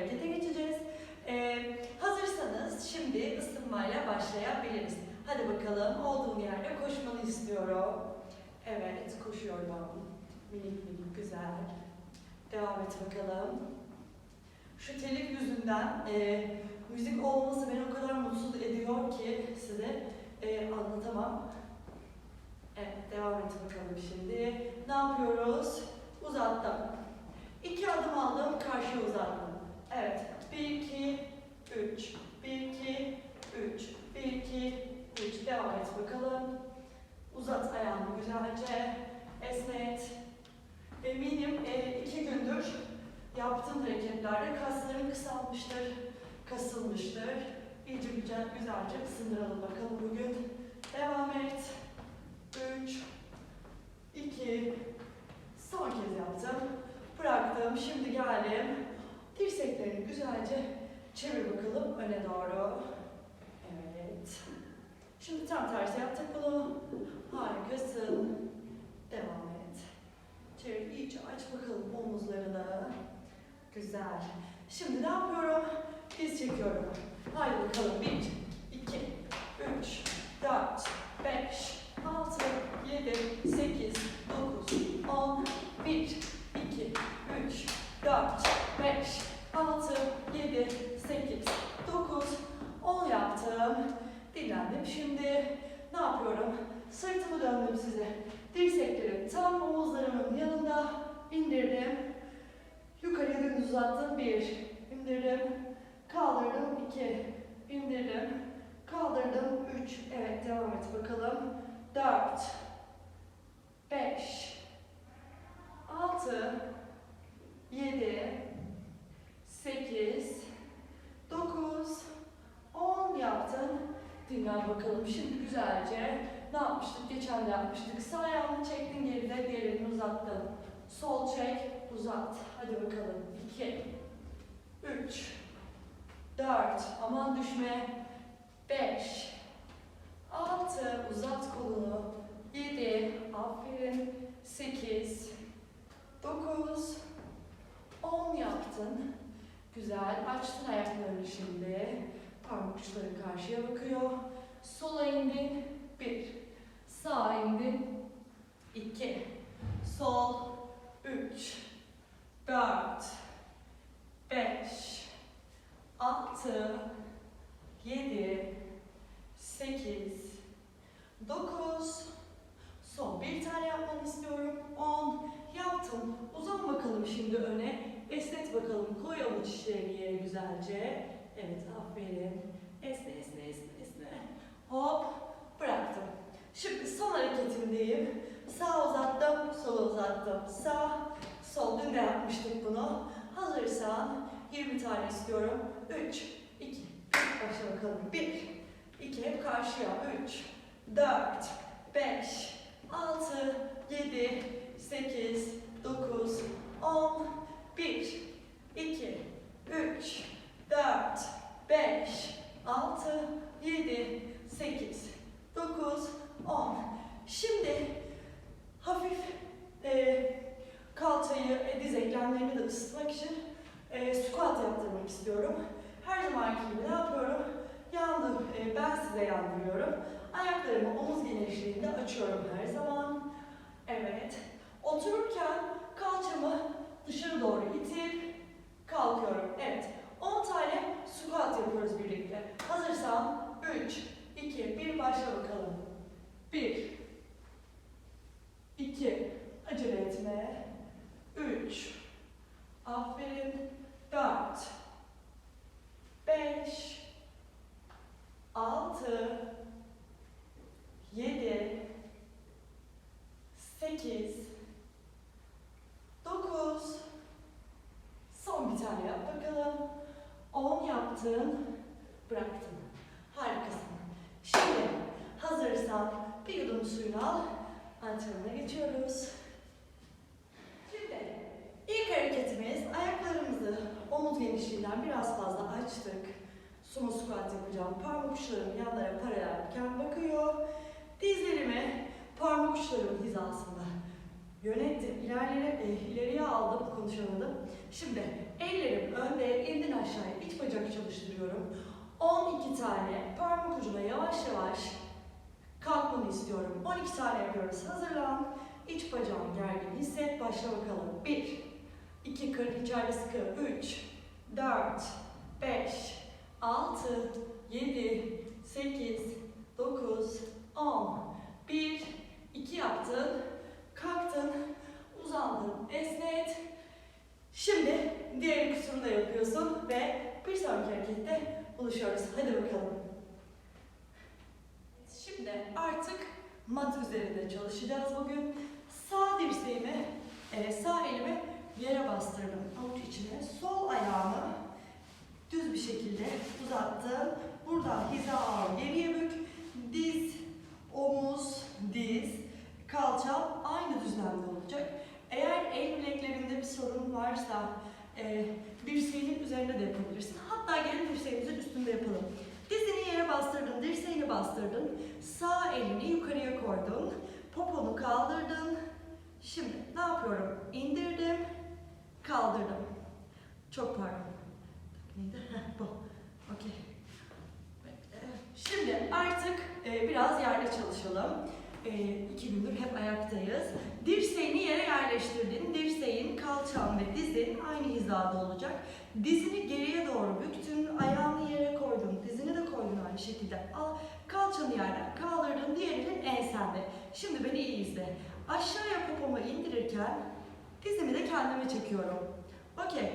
harekete geçeceğiz. E, hazırsanız şimdi ısınmayla başlayabiliriz. Hadi bakalım olduğum yerde koşmanı istiyorum. Evet koşuyorum. Minik minik güzel. Devam et bakalım. Şu telif yüzünden e, müzik olması beni o kadar mutsuz ediyor ki size e, anlatamam. Evet, devam et bakalım şimdi. Ne yapıyoruz? Uzattım. İki adım aldım, karşıya uzattım. Evet, bir, iki, üç. Bir, iki, üç. Bir, iki, üç. Devam et bakalım. Uzat ayağını güzelce. Esnet. Eminim e, iki gündür yaptığım hareketlerde kasların kısalmıştır, kasılmıştır. İyice güzel, güzelce ısındıralım bakalım bugün. Devam et. 3, 2, son kez yaptım. Bıraktım. Şimdi geldim. Dirseklerini güzelce çevir bakalım öne doğru. Evet. Şimdi tam tersi yaptık bunu. Harikasın. Devam et. Çevir iyice aç bakalım omuzlarını. Güzel. Şimdi ne yapıyorum? Diz çekiyorum. Haydi bakalım. 1, 2, 3, 4, 5, 6, 7, 8, 9, 10, 1, 2, 3, 4, 5, 6, 7, 8, 9, 10 yaptım. Dinlendim. Şimdi ne yapıyorum? Sırtımı döndüm size. Dirseklerim tam omuzlarımın yanında indirdim. Yukarıya dönüş uzattım. 1, indirdim. Kaldırdım. 2, indirdim. Kaldırdım. 3. Evet devam et bakalım. 4. 5. 6. 7. 8. 9. 10 yaptın. Dinlen bakalım. Şimdi güzelce ne yapmıştık? Geçen de yapmıştık. Sağ ayağını çektin geride, diğerini uzattın. Sol çek, uzat. Hadi bakalım. 2. 3. 4. Aman düşme. 5. 6. Uzat kolunu. 7. Aferin. 8. 9. 10 yaptın. Güzel. Açtın ayaklarını şimdi. Parmak uçları karşıya bakıyor. Sola indin. 1. Sağa indin. 2. Sol. 3. 4. 5. 6. 7. 8. 9. Son bir tane yapmanı istiyorum. 10. Yaptım. Uzan bakalım şimdi öne. Esnet bakalım. Koy avuç içlerini yere güzelce. Evet aferin. Esne esne esne esne. Hop. Bıraktım. Şimdi son hareketimdeyim. Sağ uzattım, sol uzattım. Sağ, sol. Dün de yapmıştık bunu. Hazırsan 20 tane istiyorum. 3, 2, başla bakalım. 1, 2, hep karşıya. 3, 4, 5, 6, 7, 8, 9, 10, 1, 2, 3, 4, 5, 6, 7, 8, 9, 10. Şimdi hafif e, kalçayı, e, diz eklemlerini de ısıtmak için e, squat yaptırmak istiyorum. Her zamanki gibi ne yapıyorum? Yandım, e, ben size yandırıyorum. Ayaklarımı omuz genişliğinde açıyorum her zaman. Evet. Otururken kalçamı dışarı doğru itip kalkıyorum. Evet. 10 tane squat yapıyoruz birlikte. Hazırsan 3, 2, 1 başla bakalım. 1, 2, acele etme. 3, aferin. 4, 5, 6, 7, 8, 9, son bir tane yap bakalım. 10 yaptın, bıraktın. Harikasın. Şimdi hazırsan bir yudum suyunu al. Antrenmana geçiyoruz. Şimdi ilk hareketimiz ayaklarımızı omuz genişliğinden biraz fazla açtık. Sumo squat yapacağım. Parmak uçlarım yanlara paralelken bakıyor. Dizlerimi parmak uçlarım hizasında yönettim. konuşamadım. Şimdi ellerim önde, elimden aşağıya iç bacak çalıştırıyorum. 12 tane parmak ucuna yavaş yavaş kalkmanı istiyorum. 12 tane yapıyoruz. Hazırlan. İç bacağın gergin hisset. Başla bakalım. 1, 2, karın içeride sıkı. 3, 4, 5, 6, 7, 8, 9, 10. 1, 2 yaptın. Kalktın. Uzandın. Esnet. Şimdi diğer kısmını da yapıyorsun ve bir sonraki harekette buluşuyoruz. Hadi bakalım. Şimdi artık mat üzerinde çalışacağız bugün. Sağ dirseğimi, e, sağ elimi yere bastırdım avuç içine. Sol ayağımı düz bir şekilde uzattım. Buradan hiza ağır geriye bük. Diz, omuz, diz, kalça aynı düzlemde olacak. Eğer el bileklerinde bir sorun varsa e, dirseğinin üzerinde de yapabilirsin. Hatta gelin dirseğimizin üstünde yapalım. Dizini yere bastırdın, dirseğini bastırdın. Sağ elini yukarıya koydun. Poponu kaldırdın. Şimdi ne yapıyorum? İndirdim, kaldırdım. Çok pardon. Neydi? Bu. Okey. Şimdi artık e, biraz yerde çalışalım. E, iki gündür hep ayaktayız. Dirseğini yere yerleştirdin. Dirseğin, kalçan ve dizin aynı hizada olacak. Dizini geriye doğru büktün, ayağını yere koydun, dizini de koydun aynı şekilde. Al, kalçanı yerden kaldırdın, diğer elin ensende. Şimdi beni iyi izle. Aşağıya popomu indirirken dizimi de kendime çekiyorum. Okey.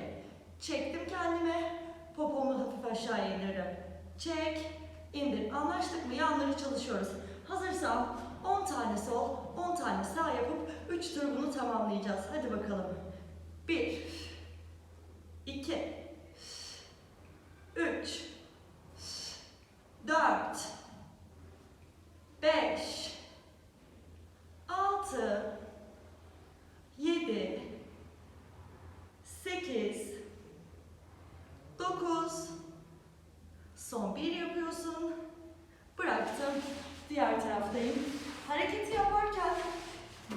Çektim kendime, popomu hafif aşağıya indirdim. Çek, indir. Anlaştık mı? Yanları çalışıyoruz. Hazırsan 10 tane sol, 10 tane sağ yapıp 3 tur bunu tamamlayacağız. Hadi bakalım. 1 2 3 4 5 6 7 8 9 Son bir yapıyorsun. Bıraktım. Diğer taraftayım. Hareketi yaparken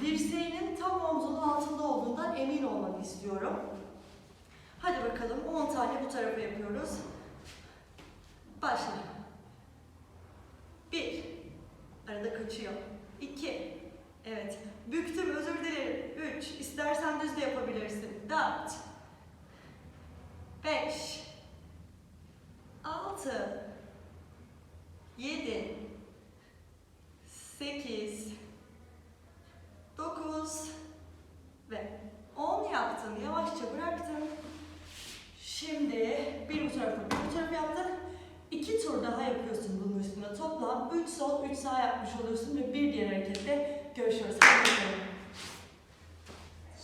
dirseğinin tam omzunun altında olduğundan emin olmanı istiyorum. Hadi bakalım 10 tane bu tarafa yapıyoruz. Başla. 1 Arada kaçıyor. 2 Evet. Büktüm özür dilerim. 3 İstersen düz de yapabilirsin. 4 5 6 7 8 9 ve 10 yaptın. Yavaşça bıraktın. Şimdi bir bu tarafa bir bu tarafa yaptın. İki tur daha yapıyorsun bunun üstüne. Toplam 3 sol 3 sağ yapmış oluyorsun ve bir diğer harekette görüşürüz.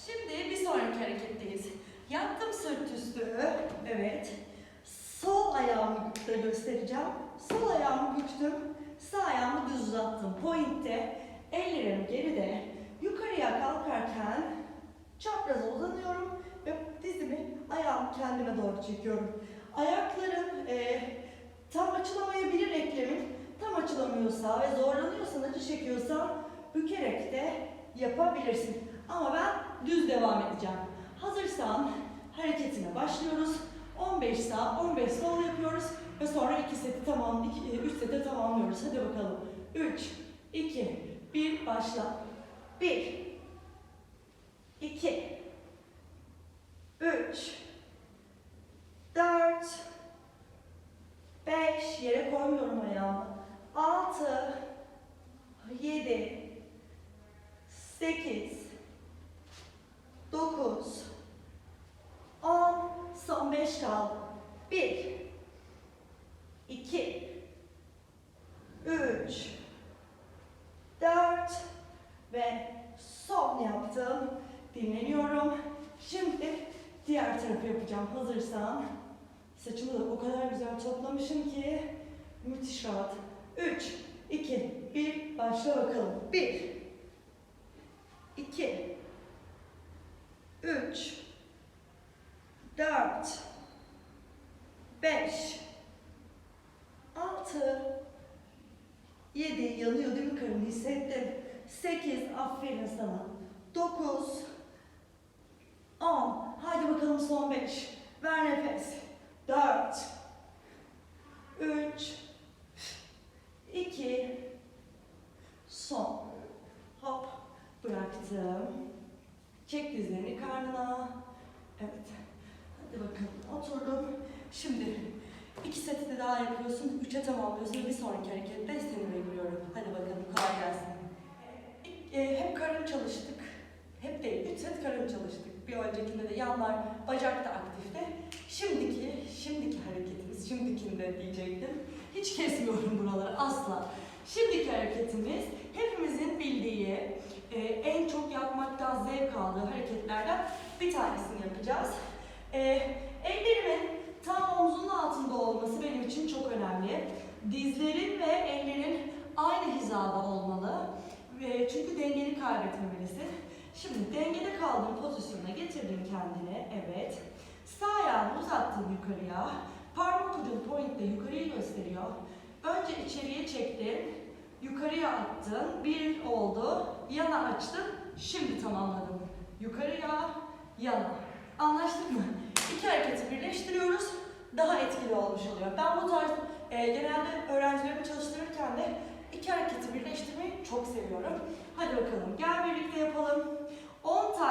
Şimdi bir sonraki hareketteyiz. Yattım sırt üstü. Evet. Sol ayağımı da göstereceğim. Sol ayağımı büktüm. Sağ ayağımı düz uzattım. Point'te. Ellerim geride. Yukarıya kalkarken çapraza uzanıyorum ve dizimi ayağımı kendime doğru çekiyorum. Ayaklarım eee, tam açılamayabilir eklemin. Tam açılamıyorsa ve zorlanıyorsan, acı çekiyorsan bükerek de yapabilirsin. Ama ben düz devam edeceğim. Hazırsan hareketine başlıyoruz. 15 sağ, 15 sol yapıyoruz ve sonra 2 seti tamam, 3 sete tamamlıyoruz. Hadi bakalım. 3, 2, 1 başla. 1 2 3 4 5 yere koymuyorum ayağımı. 6 7 8 9 10 Son 5 kaldı. 1 2 3 4 ve son yaptım. Dinleniyorum. Şimdi diğer tarafı yapacağım. Hazırsan. Saçımı da o kadar güzel toplamışım ki müthiş rahat. 3 2 1 başla bakalım. 1 2 3 4 5 6 7 yanıyor değil mi karın hissettim. 8 aferin sana. 9 10. Haydi bakalım son 5. Ver nefes. 4. 3. 2. Son. Hop. Bıraktım. Çek dizlerini karnına. Evet. Hadi bakalım. Oturdum. Şimdi iki seti de daha yapıyorsun. Üçe tamamlıyorsun. Bir sonraki harekette seni bekliyorum. Hadi bakalım. Kolay gelsin. E, hep karın çalıştık. Hep değil. Üç set karın çalıştık. Bir öncekinde de yanlar, bacak da aktifti. Şimdiki, şimdiki hareketimiz, şimdikinde diyecektim. Hiç kesmiyorum buraları asla. Şimdiki hareketimiz hepimizin bildiği, e, en çok yapmaktan zevk aldığı hareketlerden bir tanesini yapacağız. E, ellerimin tam omzunun altında olması benim için çok önemli. Dizlerin ve ellerin aynı hizada olmalı. Ve çünkü dengeni kaybetmemelisin. Şimdi dengede kaldığın pozisyona getirdin kendini. Evet. Sağ ayağını uzattın yukarıya. Parmak ucun pointte yukarıyı gösteriyor. Önce içeriye çektin. Yukarıya attın. Bir oldu. Yana açtın. Şimdi tamamladın. Yukarıya, yana. Anlaştık mı? İki hareketi birleştiriyoruz. Daha etkili olmuş oluyor. Ben bu tarz e, genelde öğrencilerimi çalıştırırken de iki hareketi birleştirmeyi çok seviyorum. Hadi bakalım gel. 10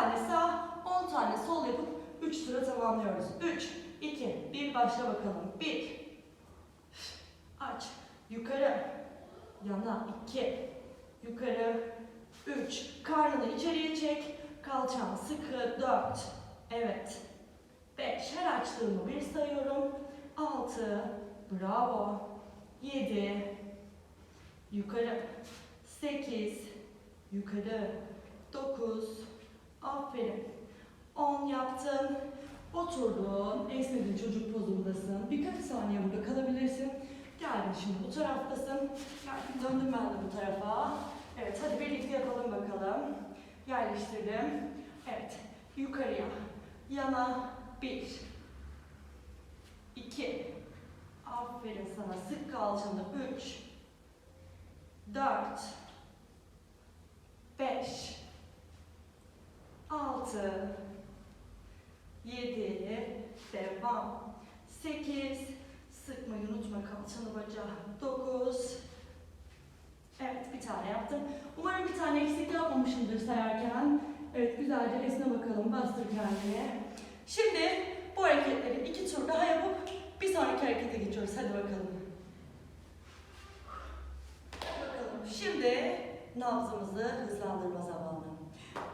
tane sağ, 10 tane sol yapıp 3 tura tamamlıyoruz. 3, 2, 1 başla bakalım. 1, aç, yukarı, yana. 2, yukarı. 3, karnını içeriye çek, kalçan sıkı. 4, evet. 5, her açtığımı bir sayıyorum. 6, bravo, 7, yukarı. 8, yukarı. 9, aferin 10 yaptın, oturdun, esnedin çocuk pozundasın. Birkaç saniye burada kalabilirsin. Geldin şimdi bu taraftasın. Geldin döndüm ben de bu tarafa. Evet hadi birlikte yapalım bakalım. Yerleştirdim. Evet yukarıya, yana 1, 2, aferin sana sık kalçanı 3, 4, 5, 6, 7, devam, 8, sıkmayı unutma kalçanı bacağı, 9, evet bir tane yaptım. Umarım bir tane eksik yapmamışımdır sayarken. Evet güzelce esne bakalım, bastır kendini. Şimdi bu hareketleri iki tur daha yapıp bir sonraki harekete geçiyoruz. Hadi bakalım. Bakalım. Şimdi nabzımızı hızlandırma zamanı.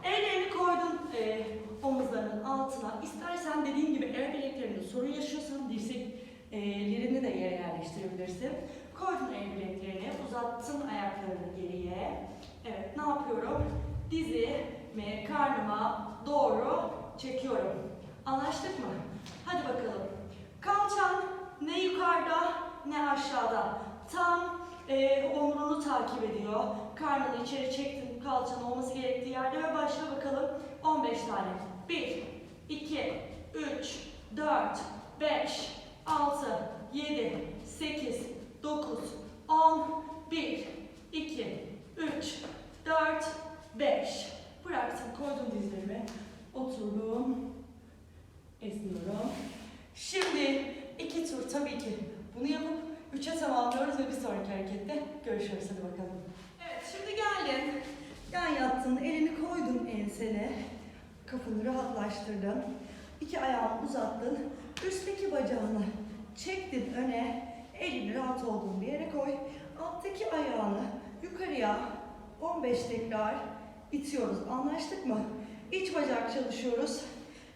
Ellerini koydun e, omuzlarının altına. İstersen dediğim gibi el bileklerinde sorun yaşıyorsan dirseklerini de yere yerleştirebilirsin. Koydun el bileklerini, uzattın ayaklarını geriye. Evet, ne yapıyorum? Dizimi karnıma doğru çekiyorum. Anlaştık mı? Hadi bakalım. Kalçan ne yukarıda ne aşağıda. Tam e, omrunu takip ediyor. Karnını içeri çektin, kalçanın olması gerektiği yerde ve başla bakalım. 15 tane. 1, 2, 3, 4, 5, 6, 7, 8, 9, 10, 1, 2, 3, 4, 5. Bıraktım, koydum dizlerimi. Oturdum. Esniyorum. Şimdi iki tur tabii ki bunu yapıp üçe tamamlıyoruz ve bir sonraki harekette görüşürüz. Hadi bakalım. Evet şimdi geldin. Yan yattın, elini koydun ensene. Kafanı rahatlaştırdın. İki ayağını uzattın. Üstteki bacağını çektin öne. Elini rahat olduğun bir yere koy. Alttaki ayağını yukarıya 15 tekrar itiyoruz. Anlaştık mı? İç bacak çalışıyoruz.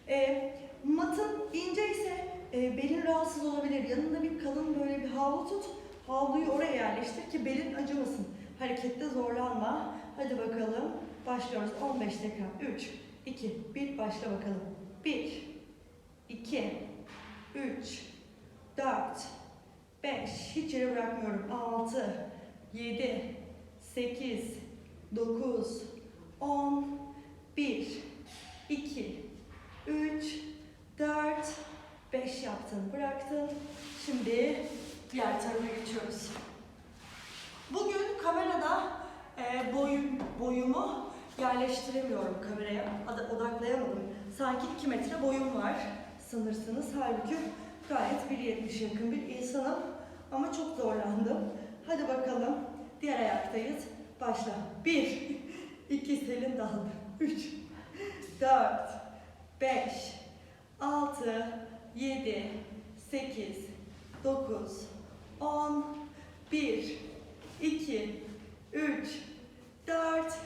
Ee, matın ince ise e, belin rahatsız olabilir. Yanında bir kalın böyle bir havlu tut. Havluyu oraya yerleştir ki belin acımasın. Harekette zorlanma. Hadi bakalım. Başlıyoruz. 15 tekrar. 3, 2, 1. Başla bakalım. 1, 2, 3, 4, 5. Hiç yere bırakmıyorum. 6, 7, 8, 9, 10, 1, 2, 3, 4, 5 yaptın, bıraktın. Şimdi diğer tarafa geçiyoruz. Bugün kamerada e, boyum, boyumu yerleştiremiyorum kameraya, ad- odaklayamadım. Sanki 2 metre boyum var. Sanırsınız halbuki gayet 1.70 yakın bir insanım. Ama çok zorlandım. Hadi bakalım. Diğer ayaktayız. Başla. 1, 2 Selin daldı. 3, 4, 5, 6, 7, 8, 9, 10, 1, 2, 3, 4,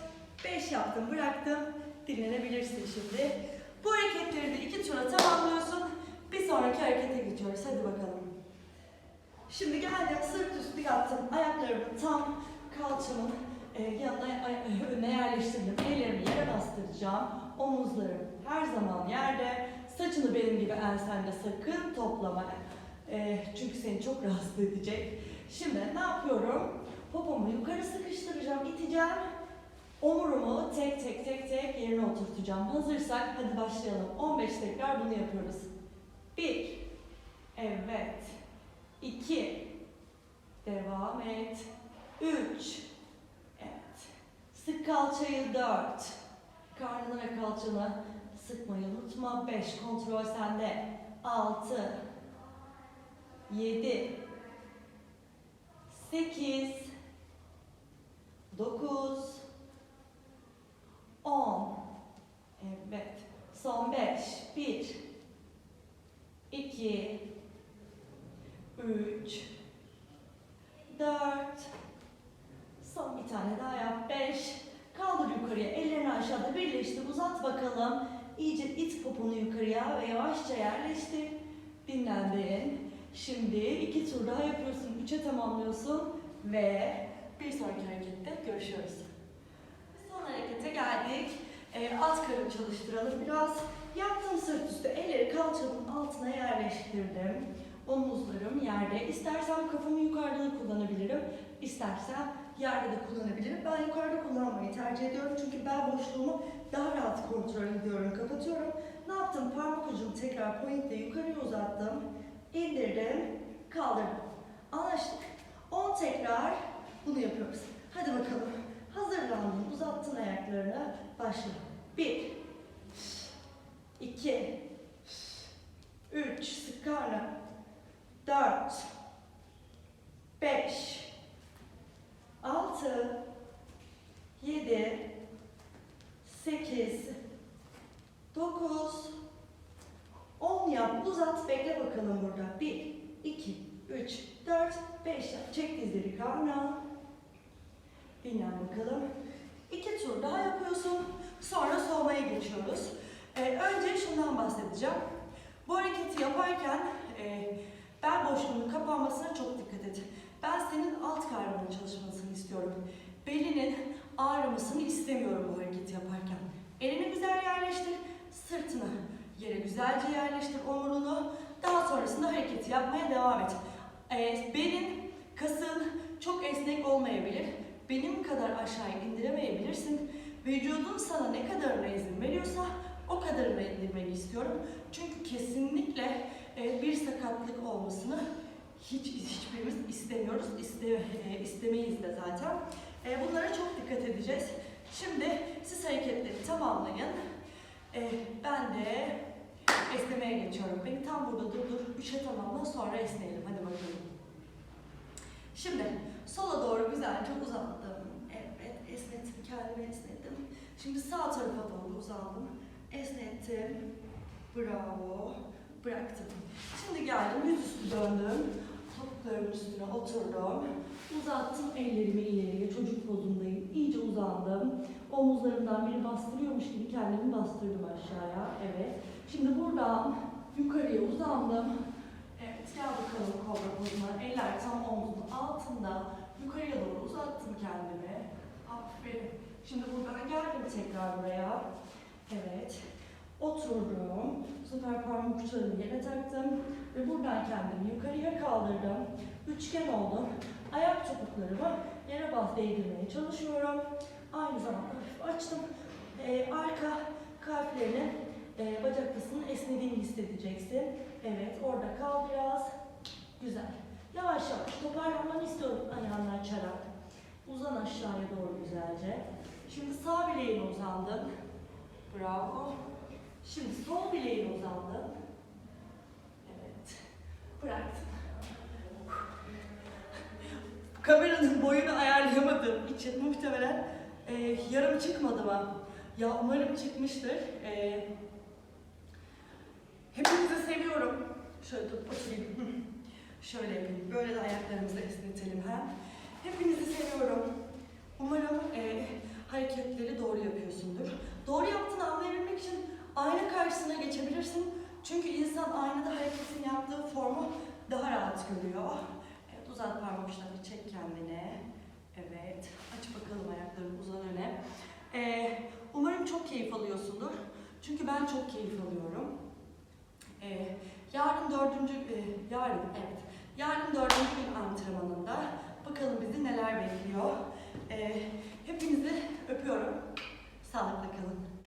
5 yaptım. Bıraktım. Dinlenebilirsin şimdi. Bu hareketleri de iki tura tamamlıyorsun. Bir sonraki harekete geçiyoruz. Hadi bakalım. Şimdi geldim sırt üstü yattım. Ayaklarımı tam kalçamın e, yanına ay- önüne yerleştirdim. Ellerimi yere bastıracağım. Omuzlarım her zaman yerde. Saçını benim gibi ensende sakın toplama. E, çünkü seni çok rahatsız edecek. Şimdi ne yapıyorum? Popomu yukarı sıkıştıracağım, iteceğim. Omurumu tek tek tek tek yerine oturtacağım. Hazırsak hadi başlayalım. 15 tekrar bunu yapıyoruz. 1 Evet. 2 Devam et. 3 Evet. Sık kalçayı 4 Karnını ve kalçanı sıkmayı unutma. 5 Kontrol sende. 6 7 8 9 10 Evet. Son 5 1 2 3 4 Son bir tane daha yap. 5 Kaldır yukarıya. Ellerini aşağıda birleştir. Uzat bakalım. İyice it poponu yukarıya ve yavaşça yerleştir. Dinlendin. Şimdi iki tur daha yapıyorsun. Üçe tamamlıyorsun ve bir sonraki harekette görüşüyoruz. Son harekete geldik. Ee, alt karın çalıştıralım biraz. Yattım sırt üstü. Elleri kalçanın altına yerleştirdim. Omuzlarım yerde. İstersem kafamı yukarıda da kullanabilirim. İstersem yerde de kullanabilirim. Ben yukarıda kullanmayı tercih ediyorum. Çünkü bel boşluğumu daha rahat kontrol ediyorum. Kapatıyorum. Ne yaptım? Parmak ucumu tekrar pointle yukarıya uzattım. İndirdim. Kaldırdım. Anlaştık. 10 tekrar bunu yapıyoruz. Hadi bakalım. Hazırlandın. Uzattın ayaklarını. Başla. 1 2 3 Sık karnı. 4 5 6 7 8 9 10 yap. Uzat. Bekle bakalım burada. 1 2 3 4 5 yap. Çek dizleri karnına. Dinlen bakalım. İki tur daha yapıyorsun. Sonra soğumaya geçiyoruz. Ee, önce şundan bahsedeceğim. Bu hareketi yaparken e, bel boşluğunun kapanmasına çok dikkat et. Ben senin alt karnının çalışmasını istiyorum. Belinin ağrımasını istemiyorum bu hareketi yaparken. Elini güzel yerleştir, sırtını yere güzelce yerleştir, omurunu. Daha sonrasında hareketi yapmaya devam et. Ee, belin, kasın çok esnek olmayabilir. Benim kadar aşağı indiremeyebilirsin. Vücudun sana ne kadarına izin veriyorsa o kadarına indirmeni istiyorum. Çünkü kesinlikle e, bir sakatlık olmasını hiç hiçbirimiz istemiyoruz. İste, e, istemeyiz de zaten. E, bunlara çok dikkat edeceğiz. Şimdi siz hareketleri tamamlayın. Ben de esnemeye geçiyorum. Beni tam burada durdur. Üçe tamamla sonra esneyelim. Hadi bakalım. Şimdi sola doğru güzelce uzattım. Esnettim. Kendimi esnettim. Şimdi sağ tarafa doğru uzandım. Esnettim. Bravo. Bıraktım. Şimdi geldim yüzüstü döndüm. Topuklarımın üstüne oturdum. Uzattım ellerimi ileriye. Çocuk pozundayım. İyice uzandım. Omuzlarımdan biri bastırıyormuş gibi kendimi bastırdım aşağıya. Evet. Şimdi buradan yukarıya uzandım. Evet gel bakalım kobra pozuna. Eller tam omzun altında. Yukarıya doğru uzattım kendimi. Aferin. Şimdi buradan geldim tekrar buraya. Evet. Oturdum. Bu sefer parmak uçlarımı yere taktım. Ve buradan kendimi yukarıya kaldırdım. Üçgen oldum. Ayak topuklarımı yere bas değdirmeye çalışıyorum. Aynı zamanda hafif açtım. Ee, arka kalplerini, e, bacak kısmının esnediğini hissedeceksin. Evet, orada kal biraz. Güzel. Yavaş yavaş toparlanmanı istiyorum ayağını açarak. Uzan aşağıya doğru güzelce. Şimdi sağ bileğine uzandın. Bravo. Şimdi sol bileğini uzattın. Evet. Bıraktın. Kameranın boyunu ayarlayamadığım için muhtemelen e, yarım çıkmadı mı? Ya umarım çıkmıştır. E, hepinizi seviyorum. Şöyle oturayım. Hı. Şöyle yapayım. Böyle de ayaklarımızı esnetelim hem. Hepinizi seviyorum. Umarım e, hareketleri doğru yapıyorsundur. Doğru yaptığını anlayabilmek için ayna karşısına geçebilirsin. Çünkü insan aynada hareketin yaptığı formu daha rahat görüyor. Evet, uzat parmak uçlarını, çek kendine. Evet, aç bakalım ayaklarını uzan öne. Ee, umarım çok keyif alıyorsundur. Çünkü ben çok keyif alıyorum. Ee, yarın dördüncü, e, yarın evet, yarın dördüncü gün antrenmanında bakalım bizi neler bekliyor. Ee, hepinizi öpüyorum. Sağlıkla kalın.